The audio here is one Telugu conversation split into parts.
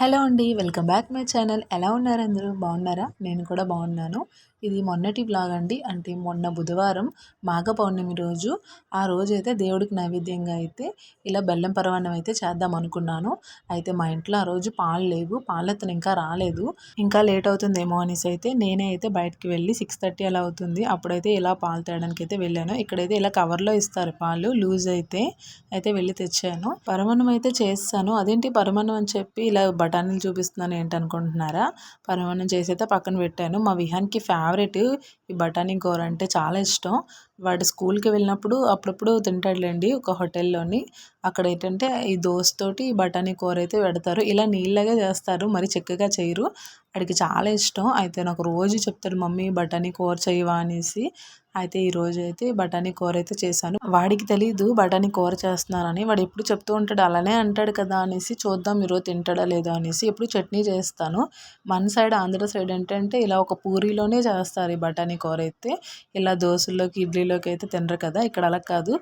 హలో అండి వెల్కమ్ బ్యాక్ మై ఛానల్. ఎలా ఉన్నారు అందరూ? బాగున్నారా? నేను కూడా బాగున్నాను. ఇది మొన్నటి బ్లాగ్ అండి. అంటే మొన్న బుధవారం మాఘ పౌర్ణమి రోజు ఆ రోజు అయితే దేవుడికి నైవేద్యంగా అయితే ఇలా బెల్లం పరమాన్నం అయితే చేద్దాం అనుకున్నాను. అయితే మా ఇంట్లో ఆ రోజు పాలు లేవు. పాలతను ఇంకా రాలేదు. ఇంకా లేట్ అవుతుందేమో అనేసి అయితే నేనే అయితే బయటకు వెళ్ళి సిక్స్ థర్టీ అలా అవుతుంది. అప్పుడైతే ఇలా పాలు తేయడానికి అయితే వెళ్ళాను. ఇక్కడైతే ఇలా కవర్లో ఇస్తారు పాలు. లూజ్ అయితే అయితే వెళ్ళి తెచ్చాను. పరమాన్నం అయితే చేస్తాను. అదేంటి పరమాన్నం అని చెప్పి ఇలా బఠానీలు చూపిస్తున్నాను ఏంటనుకుంటున్నారా పరమాన్నం చేసి అయితే పక్కన పెట్టాను. మా విహాన్కి ఫేవరెట్. ఈ బఠానీ కూర అంటే చాలా ఇష్టం. వాడు స్కూల్కి వెళ్ళినప్పుడు అప్పుడప్పుడు తింటాడులేండి ఒక హోటల్లోని. అక్కడ ఏంటంటే ఈ దోశతోటి బఠానీ కూర అయితే పెడతారు. ఇలా నీళ్ళగా చేస్తారు మరి చక్కగా చేయరు. వాడికి చాలా ఇష్టం. అయితే నాకు రోజు చెప్తాడు మమ్మీ బఠానీ కూర చేయవా అనేసి. అయితే ఈ రోజు అయితే బఠానీ కూర అయితే చేశాను. వాడికి తెలీదు బఠానీ కూర చేస్తున్నానని వాడు ఎప్పుడు చెప్తూ ఉంటాడు అలానే అంటాడు కదా అనేసి చూద్దాం ఈరోజు తింటాడా లేదా అనేసి ఎప్పుడు చట్నీ చేస్తాను. మన సైడ్ ఆంధ్ర సైడ్ ఏంటంటే ఇలా ఒక పూరీలోనే చేస్తారు ఈ బఠానీ కూర అయితే. ఇలా దోశల్లోకి ఇడ్లీలోకి అయితే తినరు కదా. ఇక్కడ అలా కాదు.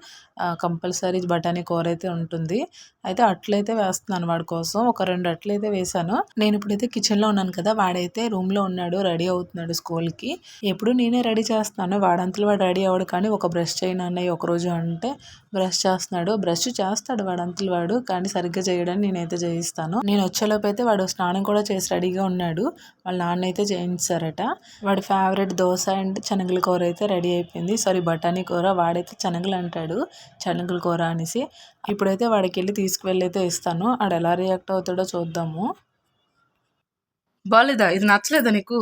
కంపల్సరీ బఠానీ కూర అయితే ఉంటుంది. అయితే అట్లయితే వేస్తున్నాను వాడి కోసం. ఒక రెండు అట్లయితే వేశాను. వేసాను నేను ఇప్పుడైతే కిచెన్లో ఉన్నాను కదా. వాడైతే రూమ్లో ఉన్నాడు రెడీ అవుతున్నాడు స్కూల్కి. ఎప్పుడు నేనే రెడీ చేస్తాను వాడంతలో వాడు రెడీ అవ్వడు కానీ ఒక బ్రష్ చేయను అన్నయ్య ఒకరోజు అంటే బ్రష్ చేస్తున్నాడు. బ్రష్ చేస్తాడు వాడంతలు వాడు కానీ సరిగ్గా చేయడానికి నేనైతే చేయిస్తాను. నేను వచ్చేలోపు అయితే వాడు స్నానం కూడా చేసి రెడీగా ఉన్నాడు. వాళ్ళ నాన్న అయితే చేయించారట. వాడి ఫేవరెట్ దోశ అండ్ శనగల కూర అయితే రెడీ అయిపోయింది. సారీ బఠానీ కూర వాడైతే శనగలు అంటాడు. శనగల కూర అనేసి. ఇప్పుడైతే వాడికి వెళ్ళి తీసుకువెళ్ళి అయితే ఇస్తాను. ఆడు ఎలా రియాక్ట్ అవుతాడో చూద్దాము. బాగాలేదా ఇది నచ్చలేదా నీకు?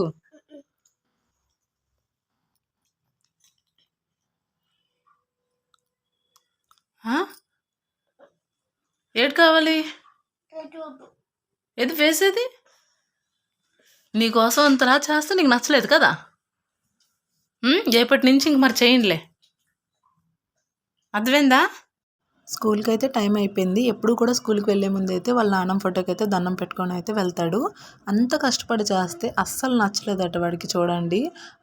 ఏడు కావాలి? ఏది వేసేది? నీకోసం అంతలా చేస్తే నీకు నచ్చలేదు కదా? రేపటి నుంచి ఇంక మరి చేయండిలే. అర్థమైందా? స్కూల్కి అయితే టైం అయిపోయింది. ఎప్పుడు కూడా స్కూల్కి వెళ్ళే ముందు అయితే వాళ్ళ నాన్న ఫోటోకి అయితే దండం పెట్టుకొని అయితే వెళ్తాడు. అంత కష్టపడి చేస్తే అస్సలు నచ్చలేదట వాడికి చూడండి.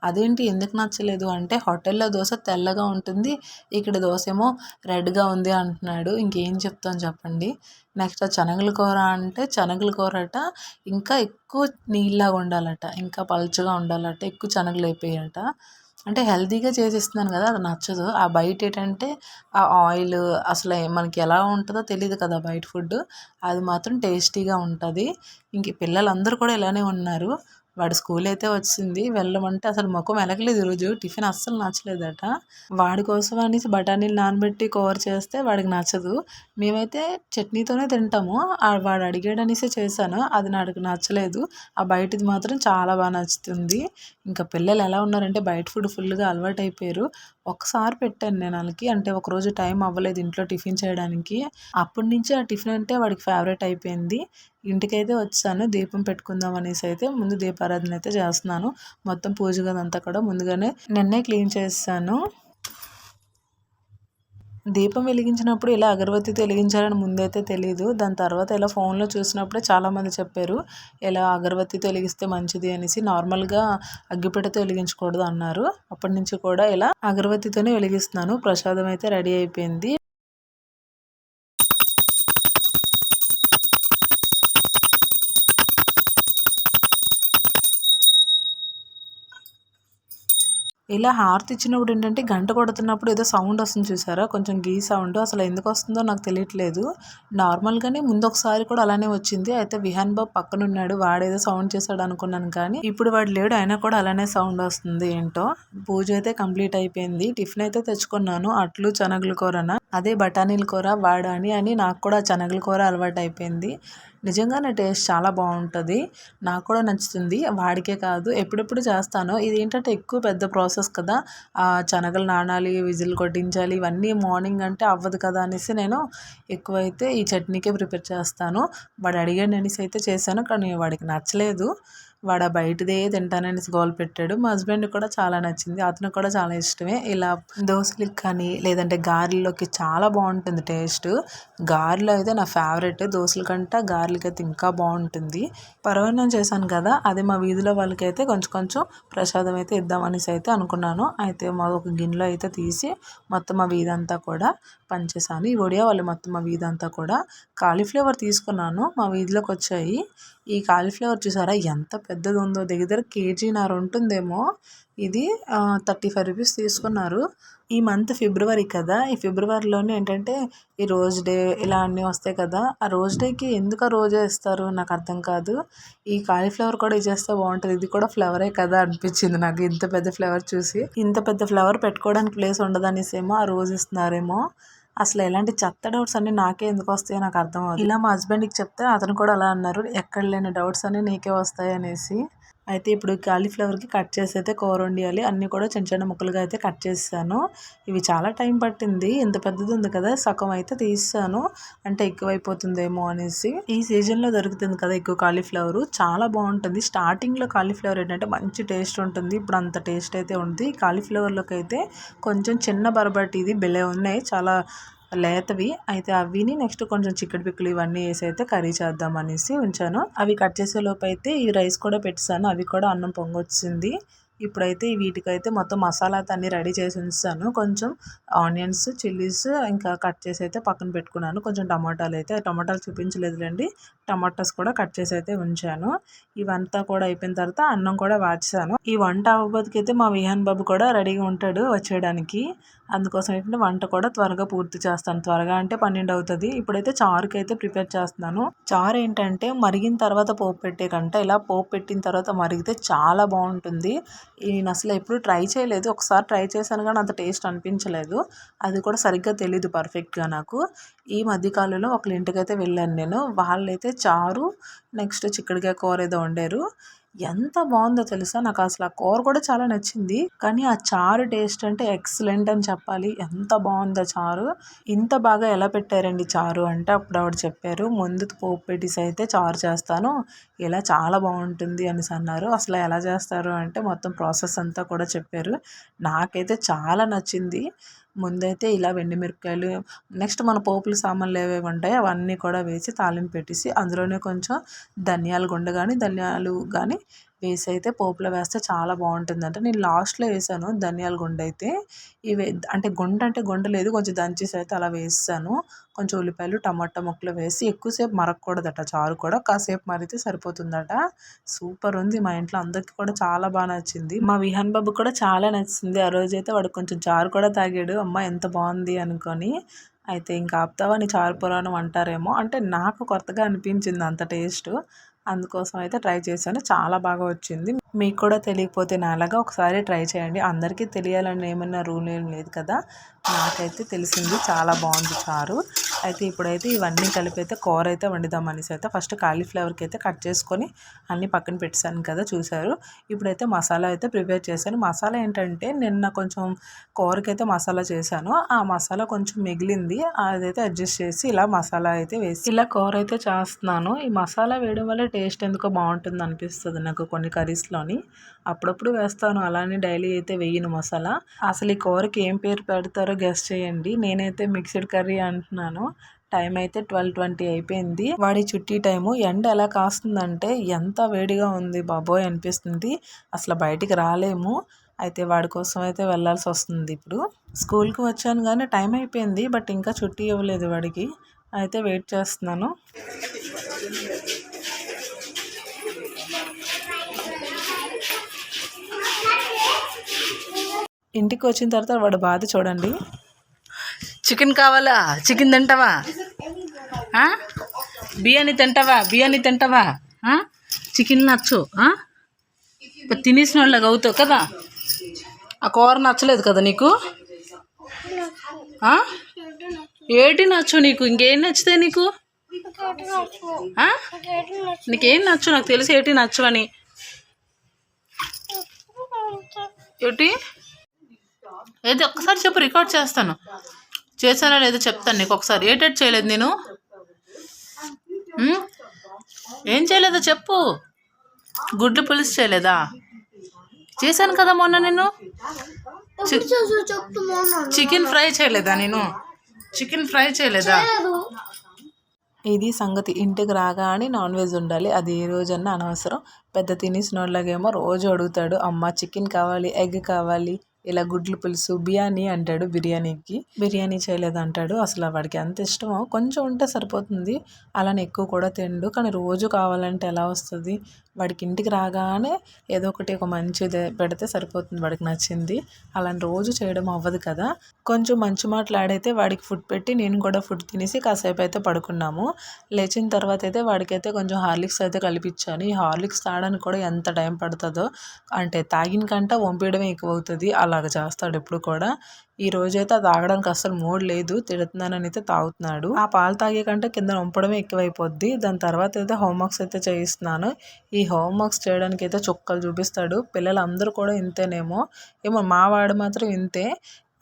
అదేంటి ఎందుకు నచ్చలేదు అంటే హోటల్లో దోశ తెల్లగా ఉంటుంది ఇక్కడ దోశ ఏమో రెడ్గా ఉంది అంటున్నాడు. ఇంకేం చెప్తాను చెప్పండి. నెక్స్ట్ శనగల కూర అంటే శనగల కూర అట ఇంకా ఎక్కువ నీళ్ళగా ఉండాలట ఇంకా పలుచగా ఉండాలట ఎక్కువ శనగలు అయిపోయాయట. అంటే హెల్తీగా చేసిస్తున్నాను కదా అది నచ్చదు. ఆ బయట ఏంటంటే ఆ ఆయిల్ అసలు మనకి ఎలా ఉంటుందో తెలియదు కదా బయట ఫుడ్ అది మాత్రం టేస్టీగా ఉంటుంది. ఇంక పిల్లలందరూ కూడా ఇలానే ఉన్నారు. వాడు స్కూల్ అయితే వచ్చింది వెళ్ళమంటే అసలు ముఖం వెలగలేదు ఈరోజు టిఫిన్ అస్సలు నచ్చలేదట. వాడి కోసం అనేసి బఠానీలు నానబెట్టి కవర్ చేస్తే వాడికి నచ్చదు. మేమైతే చట్నీతోనే తింటాము. వాడు అడిగాడనేసి చేశాను. అది నాకు నచ్చలేదు. ఆ బయటది మాత్రం చాలా బాగా నచ్చుతుంది. ఇంకా పిల్లలు ఎలా ఉన్నారంటే బయట ఫుడ్ ఫుల్గా అలవాటు అయిపోయారు ఒకసారి పెట్టాను నేను వాళ్ళకి. అంటే ఒకరోజు టైం అవ్వలేదు ఇంట్లో టిఫిన్ చేయడానికి. అప్పటి నుంచి ఆ టిఫిన్ అంటే వాడికి ఫేవరెట్ అయిపోయింది. ఇంటికైతే వచ్చాను దీపం పెట్టుకుందాం అనేసి అయితే ముందు దీపారాధన అయితే చేస్తున్నాను. మొత్తం పూజ గదంతా కూడా ముందుగానే నిన్నే క్లీన్ చేస్తాను దీపం వెలిగించినప్పుడు ఇలా అగరబత్తి వెలిగించాలని ముందైతే తెలియదు దాని తర్వాత ఇలా ఫోన్లో చూసినప్పుడే చాలామంది చెప్పారు ఇలా అగరబత్తి వెలిగిస్తే మంచిది అనేసి నార్మల్గా అగ్గిపెట్టెతో వెలిగించకూడదు అన్నారు. అప్పటి నుంచి కూడా ఇలా అగరబత్తితోనే వెలిగిస్తున్నాను. ప్రసాదం అయితే రెడీ అయిపోయింది. ఇలా హారతి ఇచ్చినప్పుడు ఏంటంటే గంట కొడుతున్నప్పుడు ఏదో సౌండ్ వస్తుంది చూసారా? కొంచెం గీ సౌండ్. అసలు ఎందుకు వస్తుందో నాకు తెలియట్లేదు. నార్మల్గానే ముందు ఒకసారి కూడా అలానే వచ్చింది. అయితే విహాన్ బాబు పక్కన ఉన్నాడు వాడేదో సౌండ్ చేశాడు అనుకున్నాను కానీ ఇప్పుడు వాడు లేడు. అయినా కూడా అలానే సౌండ్ వస్తుంది ఏంటో. పూజ అయితే కంప్లీట్ అయిపోయింది. టిఫిన్ అయితే తెచ్చుకున్నాను. అట్లు శనగల కూరన? అదే బఠానీల కూర వాడాని అని నాకు కూడా శనగల కూర అలవాటు అయిపోయింది నిజంగానే టేస్ట్ చాలా బాగుంటుంది. నాకు కూడా నచ్చుతుంది. వాడికే కాదు ఎప్పుడెప్పుడు చేస్తాను. ఇది ఏంటంటే ఎక్కువ పెద్ద ప్రాసెస్ కదా. శనగలు నానాలి విజిల్ కొట్టించాలి ఇవన్నీ మార్నింగ్ అంటే అవ్వదు కదా అనేసి నేను ఎక్కువైతే ఈ చట్నీకే ప్రిపేర్ చేస్తాను. వాడు అడిగాడు అనేసి అయితే చేశాను కానీ వాడికి నచ్చలేదు. వాడు బయటదే తింటాననేసి గోల్ పెట్టాడు. మా హస్బెండ్ కూడా చాలా నచ్చింది. అతను కూడా చాలా ఇష్టమే. ఇలా దోశలకి కానీ లేదంటే గారెల్లోకి చాలా బాగుంటుంది టేస్ట్. గారెలు అయితే నా ఫేవరెట్. దోశల కంటే గారెలకి అయితే ఇంకా బాగుంటుంది. పరవాన్నం చేశాను కదా. అది మా వీధిలో వాళ్ళకి అయితే కొంచెం కొంచెం ప్రసాదం అయితే ఇద్దామనేసి అయితే అనుకున్నాను. అయితే మా ఒక గిన్నెలో అయితే తీసి మొత్తం మా వీధి అంతా కూడా పనిచేసాను ఈ ఒడియా వాళ్ళు మొత్తం మా వీధి అంతా కూడా కాలీఫ్లవర్ తీసుకున్నాను. మా వీధిలోకి వచ్చాయి. ఈ కాలీఫ్లవర్ చూసారా? ఎంత పెద్దది ఉందో దగ్గర దగ్గర కేజీన్నర ఉంటుందేమో. ఇది థర్టీ ఫైవ్ రూపీస్ తీసుకున్నారు. ఈ మంత్ ఫిబ్రవరి కదా. ఈ ఫిబ్రవరిలోనే ఏంటంటే ఈ రోజ్ డే ఇలా అన్నీ వస్తాయి కదా. ఆ రోజ్ డేకి ఎందుకు ఆ రోజే ఇస్తారు? నాకు అర్థం కాదు. ఈ కాలీఫ్లవర్ కూడా ఇచ్చేస్తే బాగుంటుంది. ఇది కూడా ఫ్లవరే కదా అనిపించింది నాకు. ఇంత పెద్ద ఫ్లవర్ చూసి. ఇంత పెద్ద ఫ్లవర్ పెట్టుకోవడానికి ప్లేస్ ఉండదనేసేమో ఆ రోజు ఇస్తున్నారేమో. అసలు ఎలాంటి చెత్త డౌట్స్ అన్ని నాకే ఎందుకు వస్తాయో నాకు అర్థం అవుతుంది ఇలా మా హస్బెండ్కి చెప్తే అతను కూడా అలా అన్నారు. ఎక్కడ లేని డౌట్స్ అన్ని నీకే వస్తాయి అనేసి అయితే ఇప్పుడు కాలీఫ్లవర్కి కట్ చేసి అయితే కూర వండియాలి అన్నీ కూడా చిన్న చిన్న ముక్కలుగా అయితే కట్ చేస్తాను. ఇవి చాలా టైం పట్టింది. ఇంత పెద్దది ఉంది కదా సగం అయితే తీసాను అంటే ఎక్కువైపోతుందేమో అనేసి. ఈ సీజన్లో దొరుకుతుంది కదా ఎక్కువ కాలీఫ్లవర్ చాలా బాగుంటుంది. స్టార్టింగ్లో కాలీఫ్లవర్ ఏంటంటే మంచి టేస్ట్ ఉంటుంది. ఇప్పుడు అంత టేస్ట్ అయితే ఉంది కాలీఫ్లవర్లోకి అయితే కొంచెం చిన్న బరబట్టి ఇది బెలే ఉన్నాయి. చాలా లేతవి. అయితే అవిని నెక్స్ట్ కొంచెం చిక్కడి పిక్కలు ఇవన్నీ వేసి అయితే కర్రీ చేద్దాం అనేసి ఉంచాను. అవి కట్ చేసే లోపు అయితే ఈ రైస్ కూడా పెట్టాను అవి కూడా అన్నం పొంగొచ్చింది. ఇప్పుడైతే వీటికైతే మొత్తం మసాలా అయితే అన్ని రెడీ చేసి ఉంచాను. కొంచెం ఆనియన్స్ చిల్లీస్ ఇంకా కట్ చేసి అయితే పక్కన పెట్టుకున్నాను. కొంచెం టమాటాలు అయితే టమాటాలు చూపించలేదులేండి. టమాటాస్ కూడా కట్ చేసి అయితే ఉంచాను. ఇవంతా కూడా అయిపోయిన తర్వాత అన్నం కూడా వాచాను ఈ వంట అవ్వబోతుకైతే మా విహాన్ బాబు కూడా రెడీగా ఉంటాడు వచ్చేయడానికి. అందుకోసం ఏంటంటే వంట కూడా త్వరగా పూర్తి చేస్తాను. త్వరగా అంటే పన్నెండు అవుతుంది. ఇప్పుడైతే చారుకి అయితే ప్రిపేర్ చేస్తున్నాను. చారు ఏంటంటే మరిగిన తర్వాత పోపు పెట్టే కంటే ఇలా పోపు పెట్టిన తర్వాత మరిగితే చాలా బాగుంటుంది. నేను అసలు ఎప్పుడు ట్రై చేయలేదు. ఒకసారి ట్రై చేశాను కానీ అంత టేస్ట్ అనిపించలేదు. అది కూడా సరిగ్గా తెలీదు పర్ఫెక్ట్గా నాకు. ఈ మధ్యకాలంలో ఒకళ్ళ ఇంటికైతే వెళ్ళాను నేను. వాళ్ళైతే చారు నెక్స్ట్ చిక్కుడుకాయ కూర ఏదో వండారు. ఎంత బాగుందో తెలుసా? నాకు అసలు ఆ కూర కూడా చాలా నచ్చింది. కానీ ఆ చారు టేస్ట్ అంటే ఎక్సలెంట్ అని చెప్పాలి. ఎంత బాగుందో చారు. ఇంత బాగా ఎలా పెట్టారండి చారు అంటే అప్పుడు ఆవిడ చెప్పారు ముందు పోపు పెట్టేసి అయితే చారు చేస్తాను. ఇలా చాలా బాగుంటుంది అనేసి అన్నారు. అసలు ఎలా చేస్తారు అంటే మొత్తం ప్రాసెస్ అంతా కూడా చెప్పారు. నాకైతే చాలా నచ్చింది. ముందైతే ఇలా మిరపకాయలు నెక్స్ట్ మన పోపుల సామాన్లు ఏవేవి ఉంటాయో అవన్నీ కూడా వేసి తాలింపు పెట్టేసి అందులోనే కొంచెం ధనియాల గుండ కానీ ధనియాలు కానీ వేసి అయితే పోపులో వేస్తే చాలా బాగుంటుంది. అంటే నేను లాస్ట్లో వేసాను ధనియాల గుండ అయితే. ఇవి అంటే గుండ అంటే గుండ లేదు కొంచెం దంచేసి అయితే అలా వేసాను. కొంచెం ఉల్లిపాయలు టమాటా ముక్కలు వేసి ఎక్కువసేపు మరగకూడదట చారు కూడా. కాసేపు మరిగితే సరిపోతుందట. సూపర్ ఉంది మా ఇంట్లో అందరికీ కూడా చాలా బాగా నచ్చింది. మా విహాన్ బాబు కూడా చాలా నచ్చింది. ఆ రోజు అయితే వాడు కొంచెం చారు కూడా తాగాడు. అమ్మ ఎంత బాగుంది అనుకొని అయితే ఇంకా ఆపుతావా నీ చారు పురాణం అంటారేమో. అంటే నాకు కొత్తగా అనిపించింది అంత టేస్ట్. అందుకోసం అయితే ట్రై చేశాను. చాలా బాగా వచ్చింది. మీకు కూడా తెలియకపోతే నాలాగా ఒకసారి ట్రై చేయండి. అందరికీ తెలియాలని ఏమన్నా రూల్ ఏం లేదు కదా. నాకైతే తెలిసింది చాలా బాగుంది చారు. అయితే ఇప్పుడైతే ఇవన్నీ కలిపి అయితే కూర అయితే వండుదాం అనేసి అయితే ఫస్ట్ కాలీఫ్లవర్కి అయితే కట్ చేసుకొని అన్నీ పక్కన పెట్టాను కదా చూసారు ఇప్పుడైతే మసాలా అయితే ప్రిపేర్ చేశాను. మసాలా ఏంటంటే నిన్న కొంచెం కూరకి అయితే మసాలా చేశాను. ఆ మసాలా కొంచెం మిగిలింది. అదైతే అడ్జస్ట్ చేసి ఇలా మసాలా అయితే వేసి ఇలా కూర అయితే చేస్తున్నాను. ఈ మసాలా వేయడం వల్ల టేస్ట్ ఎందుకో బాగుంటుంది అనిపిస్తుంది నాకు కొన్ని కర్రీస్లో. కర్రీస్లోని అప్పుడప్పుడు వేస్తాను. అలానే డైలీ అయితే వేయను మసాలా. అసలు ఈ కూరకి ఏం పేరు పెడతారో గెస్ట్ చేయండి. నేనైతే మిక్స్డ్ కర్రీ అంటున్నాను. టైం అయితే ట్వెల్వ్ ట్వంటీ అయిపోయింది. వాడి చుట్టి టైము ఎండ ఎలా కాస్తుందంటే ఎంత వేడిగా ఉంది బాబోయ్ అనిపిస్తుంది. అసలు బయటికి రాలేము. అయితే వాడి కోసం అయితే వెళ్ళాల్సి వస్తుంది ఇప్పుడు. స్కూల్కి వచ్చాను కానీ టైం అయిపోయింది. బట్ ఇంకా చుట్టి ఇవ్వలేదు వాడికి. అయితే వెయిట్ చేస్తున్నాను. ఇంటికి వచ్చిన తర్వాత వాడు బాధ చూడండి. చికెన్ కావాలా? చికెన్ తింటావా? బిర్యానీ తింటావా? బిర్యానీ తింటావా? చికెన్ నచ్చు తినేసిన వాళ్ళకి అవుతావు కదా? ఆ కూర నచ్చలేదు కదా నీకు? ఏటి నచ్చు నీకు? ఇంకేం నచ్చితే నీకు? నీకేం నచ్చు? నాకు తెలిసి ఏటి నచ్చు అని. ఏటి? ఏదో ఒక్కసారి చెప్పు రికార్డ్ చేస్తాను. చేశానా లేదో చెప్తాను నీకు ఒకసారి. ఏటెట్ చేయలేదు నేను? ఏం చేయలేదో చెప్పు. గుడ్లు పులుసు చేయలేదా? చేశాను కదా మొన్న నేను చికెన్ ఫ్రై చేయలేదా నేను చికెన్ ఫ్రై చేయలేదా? ఇది సంగతి ఇంటికి రాగానే నాన్ వెజ్ ఉండాలి. అది ఏ రోజన్నా అనవసరం. పెద్ద తినేసినోళ్ళగేమో రోజు అడుగుతాడు అమ్మ చికెన్ కావాలి ఎగ్ కావాలి ఇలా గుడ్లు పులుసు బిర్యానీ అంటాడు బిర్యానీకి. బిర్యానీ చేయలేదు అంటాడు. అసలు వాడికి అంత ఇష్టమో కొంచెం ఉంటే సరిపోతుంది. అలానే ఎక్కువ కూడా తిండు. కానీ రోజు కావాలంటే ఎలా వస్తుంది? వాడికి ఇంటికి రాగానే ఏదో ఒకటి ఒక మంచిది పెడితే సరిపోతుంది వాడికి నచ్చింది. అలాంటి రోజు చేయడం అవ్వదు కదా. కొంచెం మంచి మాట్లాడైతే వాడికి ఫుడ్ పెట్టి నేను కూడా ఫుడ్ తినేసి కాసేపు అయితే పడుకున్నాము. లేచిన తర్వాత అయితే వాడికైతే కొంచెం హార్లిక్స్ అయితే కలిపించాను ఈ హార్లిక్స్ తాగడానికి కూడా ఎంత టైం పడుతుందో అంటే తాగిన కంట వంపేయడమే ఎక్కువ అవుతుంది అలాగ చేస్తాడు ఎప్పుడు కూడా. ఈ రోజైతే అది తాగడానికి అసలు మూడ్ లేదు. తిడుతున్నానని అయితే తాగుతున్నాడు. ఆ పాలు తాగే కంటే కింద ఉంపడమే ఎక్కువైపోద్ది. దాని తర్వాత అయితే హోంవర్క్స్ అయితే చేయిస్తున్నాను. ఈ హోంవర్క్స్ చేయడానికి అయితే చుక్కలు చూపిస్తాడు. పిల్లలందరూ కూడా ఇంతేనేమో. ఏమో మా వాడు మాత్రం ఇంతే.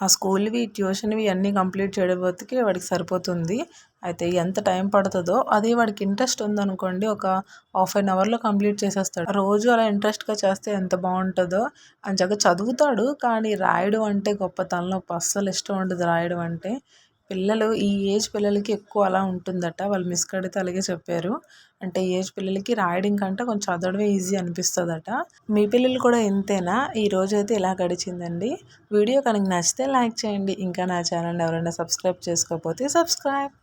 ఆ స్కూల్వి ట్యూషన్వి అన్నీ కంప్లీట్ చేయబోతుకి వాడికి సరిపోతుంది. అయితే ఎంత టైం పడుతుందో అది వాడికి ఇంట్రెస్ట్ ఉందనుకోండి ఒక హాఫ్ అన్ అవర్లో కంప్లీట్ చేసేస్తాడు. రోజు అలా ఇంట్రెస్ట్గా చేస్తే ఎంత బాగుంటుందో. అని చక్కగా చదువుతాడు కానీ రాయడం అంటే గొప్ప తలనొప్పి అస్సలు ఇష్టం ఉండదు రాయడం అంటే. పిల్లలు ఈ ఏజ్ పిల్లలకి ఎక్కువ అలా ఉంటుందట. వాళ్ళు మిస్ కడితే అలాగే చెప్పారు. అంటే ఏజ్ పిల్లలకి రాయడం కంటే కొంచెం చదవడమే ఈజీ అనిపిస్తుందట. మీ పిల్లలు కూడా ఇంతేనా? ఈ రోజు అయితే ఇలా గడిచిందండి. వీడియో కనుక నచ్చితే లైక్ చేయండి. ఇంకా నా ఛానల్ ఎవరైనా సబ్స్క్రైబ్ చేసుకోకపోతే సబ్స్క్రైబ్.